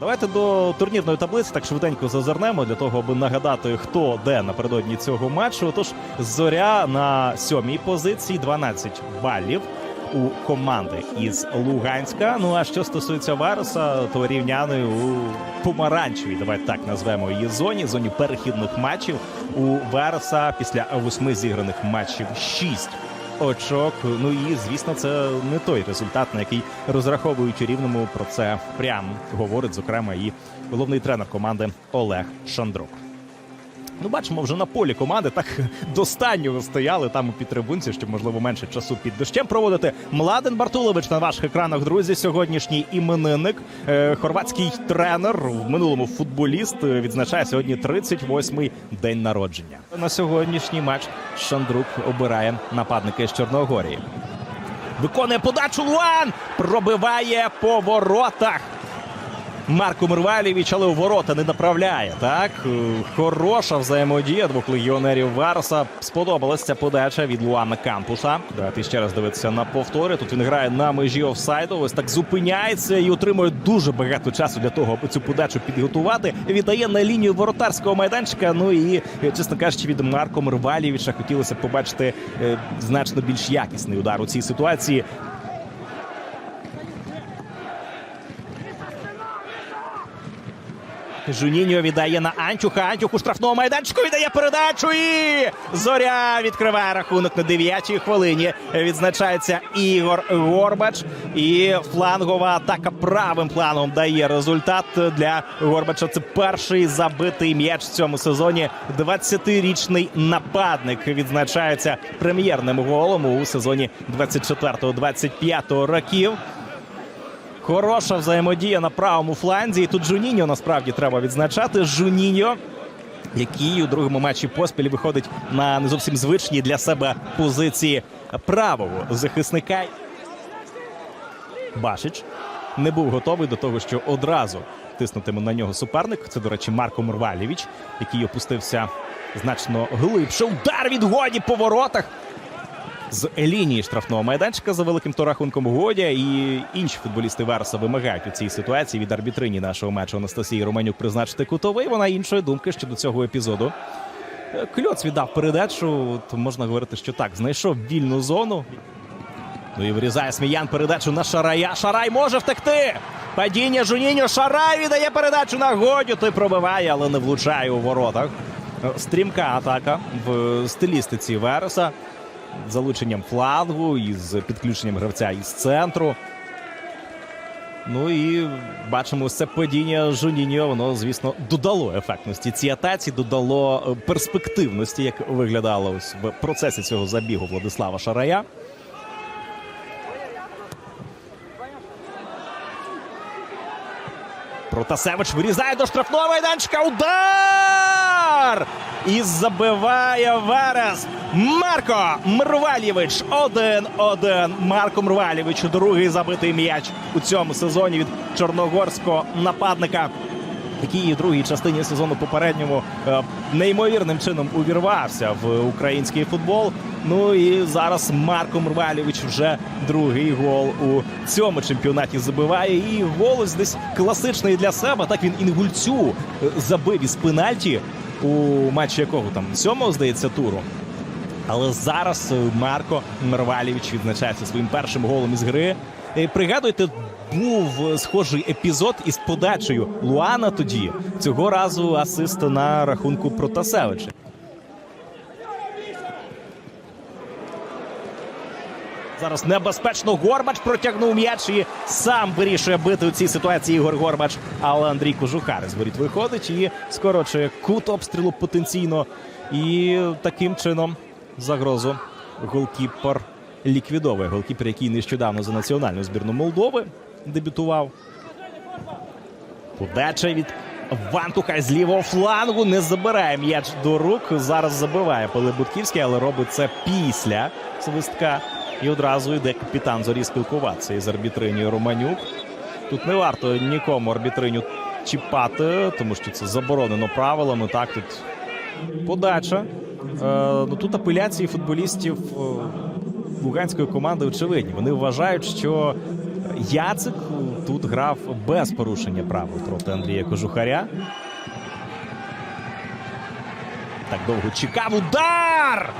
Давайте до турнірної таблиці так швиденько зазирнемо для того, аби нагадати, хто де напередодні цього матчу. Тож зоря на сьомій позиції 12 балів. У команди із Луганська. Ну а що стосується Варуса, то рівняни у помаранчевій, давайте так назвемо її зоні, зоні перехідних матчів. У Варуса після восьми зіграних матчів шість очок. Ну і звісно, це не той результат, на який розраховуючи рівному. Про це прямо говорить зокрема і головний тренер команди Олег Шандрук. Ну, бачимо, вже на полі команди так до останнього стояли там у підтрибунці, щоб можливо менше часу під дощем проводити. Младен Бартулович на ваших екранах, друзі. Сьогоднішній іменинник, е, хорватський тренер, в минулому футболіст, е, відзначає сьогодні 38-й день народження. На сьогоднішній матч Шандрук обирає нападника з Чорногорії. Виконує подачу Луан! Пробиває по воротах. Марко Мервалєвич, але у ворота не направляє. Так Е, хороша взаємодія двох легіонерів Варса. Сподобалась ця подача від Луана Кампуса. Давайте ще раз дивитися на повтори. Тут він грає на межі офсайду. Ось так зупиняється і отримує дуже багато часу для того, аби цю подачу підготувати. Віддає на лінію воротарського майданчика. Ну і е, чесно кажучи, від Марко Мервалєвича хотілося побачити е, значно більш якісний удар у цій ситуації. Жуніньо віддає на Антюха. Антюх у штрафному майданчику віддає передачу. І зоря відкриває рахунок на 9-й хвилині. Відзначається Ігор Горбач. І флангова атака правим планом дає результат для Горбача. Це перший забитий м'яч в цьому сезоні. 20-річний нападник відзначається прем'єрним голом у сезоні 24-25 років. Хороша взаємодія на правому фланзі. І тут Жуніньо насправді треба відзначати. Жуніньо, який у другому матчі поспіль виходить на не зовсім звичні для себе позиції правого захисника. Башич не був готовий до того, що одразу тиснутиме на нього суперник. Це, до речі, Марко Мурвалєвич, який опустився значно глибше. Удар від годі по воротах з лінії штрафного майданчика за великим то рахунком Годя. І інші футболісти Варса вимагають у цій ситуації від арбітрині нашого матчу Анастасії Романюк призначити кутовий. Вона іншої думки щодо цього епізоду. Кльоц віддав передачу. То можна говорити, що так, знайшов вільну зону. Ну і вирізає Сміян передачу на Шарая. Шарай може втекти. Падіння Жуніньо. Шарай віддає передачу на Годю. Той пробиває, але не влучає у воротах. Стрімка атака в стилістиці Вереса. Залученням флангу і з підключенням гравця із центру. Ну і бачимо ось це падіння Жуніньо. Воно, звісно, додало ефектності цій атаці, додало е, перспективності, як виглядало ось в процесі цього забігу Владислава Шарая. Протасевич вирізає до штрафного майданчика. Удар! І забиває Верес. Марко Мрвалєвич. 1-1. Марко Мрвалєвич. Другий забитий м'яч у цьому сезоні від чорногорського нападника. Який у другій частині сезону попередньому е, неймовірним чином увірвався в український футбол. Ну і зараз Марко Мрвалєвич вже другий гол у цьому чемпіонаті забиває. І голос десь класичний для себе. Так він інгульцю е, забив із пенальті у матчі якого там сьомого здається туру. Але зараз е, Марко Мервалєвич відзначається своїм першим голом із гри. Е, Пригадуйте, був е, схожий епізод із подачею Луана тоді. Цього разу асист на рахунку Протасевича. Зараз небезпечно Горбач протягнув м'яч і сам вирішує бити у цій ситуації Ігор Горбач. Але Андрій Кожухар з воріт виходить і скорочує кут обстрілу потенційно. І таким чином загрозу голкіпер ліквідовує. Голкіпер, який нещодавно за національну збірну Молдови дебютував. Подача від Вантуха з лівого флангу не забирає м'яч до рук. Зараз забиває Пилип Будківський, але робить це після свистка. І одразу йде капітан зорі спілкуватися із арбітринею Романюк. Тут не варто нікому арбітриню чіпати, тому що це заборонено правилами. Так, тут подача. Е, ну, тут апеляції футболістів е, луганської команди очевидні. Вони вважають, що Яцик тут грав без порушення правил проти Андрія Кожухаря. Так довго чекав удар!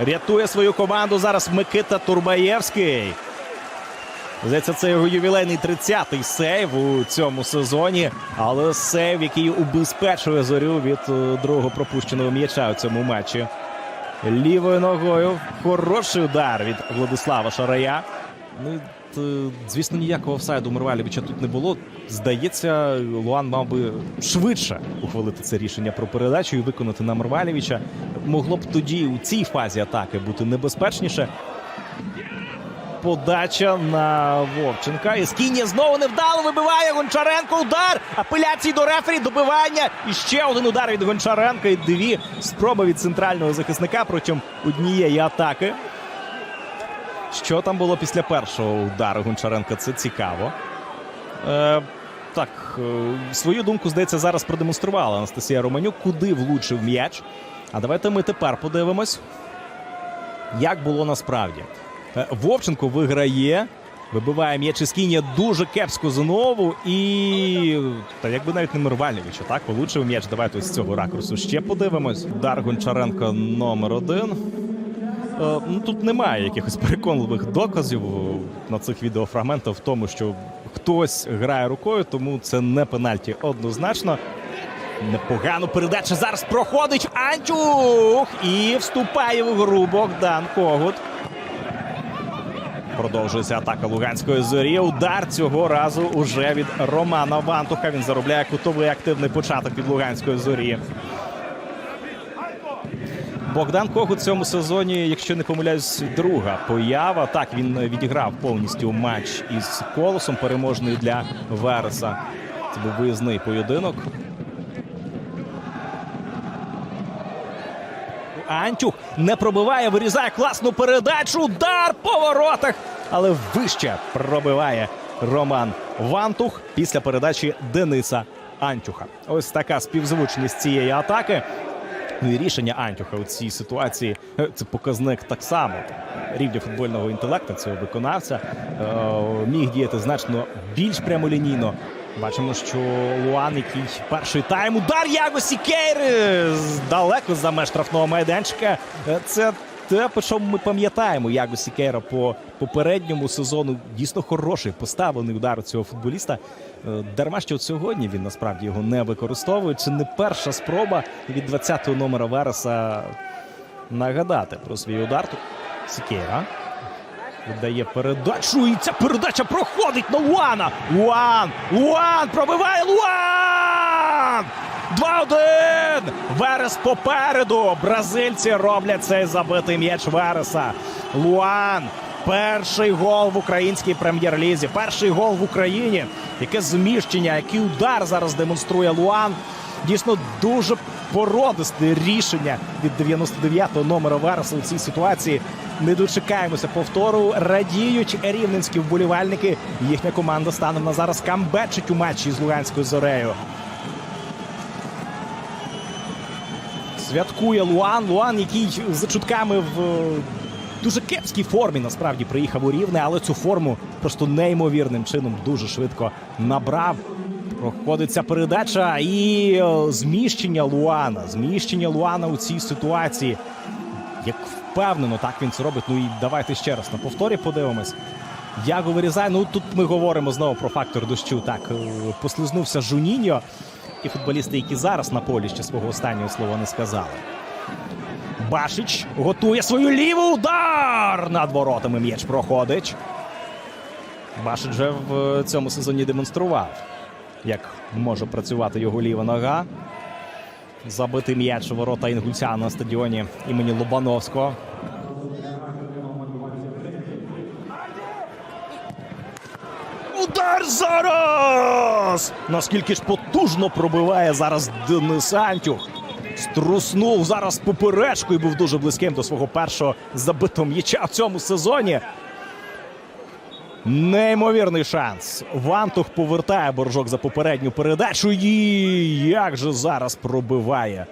Рятує свою команду зараз Микита Турбаєвський. Здається, це його ювілейний 30-й сейв у цьому сезоні. Але сейв, який убезпечує зорю від е, другого пропущеного м'яча у цьому матчі. Лівою ногою хороший удар від Владислава Шарая. І, е, звісно, ніякого офсайду Мирвалєвича тут не було. Здається, Луан мав би швидше ухвалити це рішення про передачу і виконати на Мирвалєвича. Могло б тоді у цій фазі атаки бути небезпечніше. Подача на Вовченка. Іскіння знову невдало вибиває Гончаренко. Удар. Апеляції до рефері. Добивання. І ще один удар від Гончаренка. І дві спроби від центрального захисника протягом однієї атаки. Що там було після першого удару Гончаренка? Це цікаво. Е, так, е, свою думку, здається, зараз продемонструвала Анастасія Романюк, куди влучив м'яч. А давайте ми тепер подивимось, як було насправді. Е, Вовченко виграє, вибиває м'яч із Кінія дуже кепсько знову. І та якби навіть не Мирвальневича, так влучив м'яч. Давайте з цього ракурсу ще подивимось. Удар Гончаренко номер один. Е, ну, тут немає якихось переконливих доказів на цих відеофрагментах в тому, що хтось грає рукою, тому це не пенальті однозначно. Непогану передачу зараз проходить Антюх і вступає в гру Богдан Когут. Продовжується атака Луганської зорі. Удар цього разу уже від Романа Вантуха. Він заробляє кутовий активний початок від Луганської зорі. Богдан Когут в цьому сезоні, якщо не помиляюсь, друга поява. Так він відіграв повністю матч із колосом, переможний для Вереса. Це був виїзний поєдинок. Антюх не пробиває, вирізає класну передачу. Удар по воротах, але вище пробиває Роман Вантух після передачі Дениса Антюха. Ось така співзвучність цієї атаки. Рішення Антюха у цій ситуації е, це показник так само рівня футбольного інтелекту цього виконавця. Е, міг діяти значно більш прямолінійно. Бачимо, що Луан, який перший тайм удар Яго Сікейри далеко за меж штрафного майданчика. Е, Це те, по чому ми пам'ятаємо Яго Сікейра по попередньому сезону. Дійсно хороший поставлений удар цього футболіста. Е, Дарма що от сьогодні він насправді його не використовує. Це не перша спроба від 20-го номера Вереса нагадати про свій удар. Тут Сікейра. Віддає передачу, і ця передача проходить на Луана. Луан! Луан! Пробиває Луан! 2-1! Верес попереду. Бразильці роблять цей забитий м'яч Вереса. Луан. Перший гол в українській прем'єр-лізі. Перший гол в Україні. Яке зміщення, який удар зараз демонструє Луан. Дійсно дуже породисте рішення від 99-го номера Вереса у цій ситуації. Не дочекаємося повтору. Радіють рівненські вболівальники. Їхня команда станом на зараз камбечить у матчі з Луганською зорею. Святкує Луан. Луан, який за чутками в е, дуже кепській формі насправді приїхав у Рівне, але цю форму просто неймовірним чином дуже швидко набрав. Проходить ця передача і е, зміщення Луана. Зміщення Луана у цій ситуації. Як впевнено, так він це робить. Ну і давайте ще раз на повторі подивимось. Яго вирізає. Ну тут ми говоримо знову про фактор дощу. Так, е, послизнувся Жуніньо. І футболісти, які зараз на полі ще свого останнього слова не сказали. Башич готує свою ліву удар! Над воротами м'яч проходить. Башич вже в цьому сезоні демонстрував, як може працювати його ліва нога. Забитий м'яч у ворота Інгульця на стадіоні імені Лобановського. Удар зараз! Наскільки ж потужно пробиває зараз Денис Антюх. Струснув зараз поперечку і був дуже близьким до свого першого забитого м'яча в цьому сезоні. Неймовірний шанс. Вантух повертає боржок за попередню передачу. І як же зараз пробиває.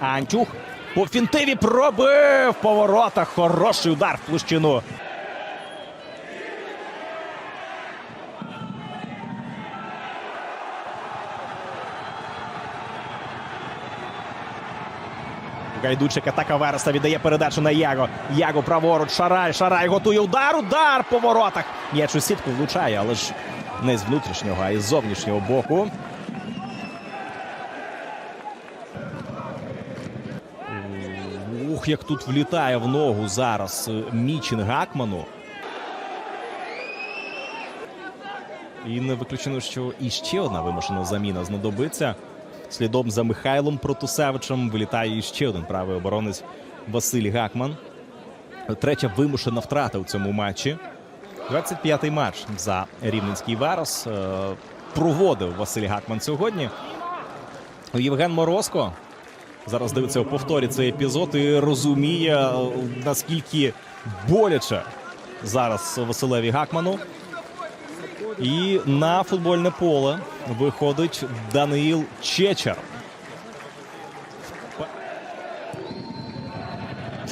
Антюх. По фінтиві пробив в поворотах. Хороший удар в площину. Гайдучик атака Вереса віддає передачу на Яго. Яго праворуч. Шарай. Шарай готує удар. Удар по воротах. М'яч у сітку влучає, але ж не з внутрішнього, а із зовнішнього боку. Ух, як тут влітає в ногу зараз е, Мічин Гакману. І не виключено, що іще одна вимушена заміна знадобиться. Слідом за Михайлом Протусевичем вилітає іще один правий оборонець Василь Гакман. Третя вимушена втрата у цьому матчі. 25-й матч за Рівненський Верес. Е, Проводив Василь Гакман сьогодні. Євген Морозко зараз дивиться у повторі цей епізод і розуміє, наскільки боляче зараз Василеві Гакману. І на футбольне поле виходить Даниїл Чечер.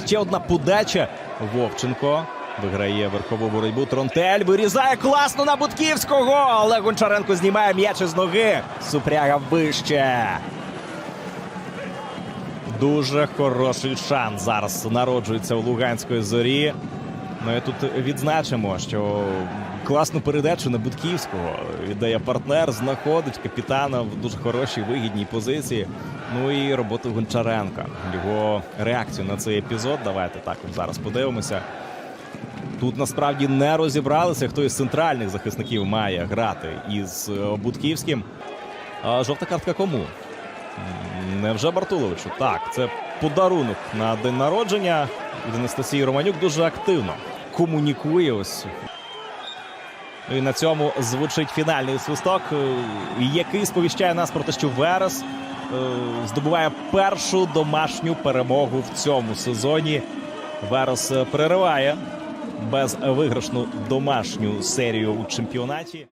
Ще одна подача. Вовченко виграє верхову боротьбу. Тронтель вирізає класно на Будківського. Але Гончаренко знімає м'яч із ноги. Супряга вище. Дуже хороший шанс зараз народжується у Луганської зорі. Ну і тут відзначимо, що класну передачу на Будківського віддає партнер, знаходить капітана в дуже хорошій вигідній позиції. Ну і роботу Гончаренка. Його реакцію на цей епізод. Давайте так зараз подивимося. Тут насправді не розібралися, хто із центральних захисників має грати із е, Будківським. А жовта картка кому? Невже Бартуловичу? Так, це подарунок на день народження. Анастасії Романюк дуже активно комунікує ось. І на цьому звучить фінальний свисток, е, який сповіщає нас про те, що Верес е, здобуває першу домашню перемогу в цьому сезоні. Верес е, перериває безвиграшну домашню серію у чемпіонаті.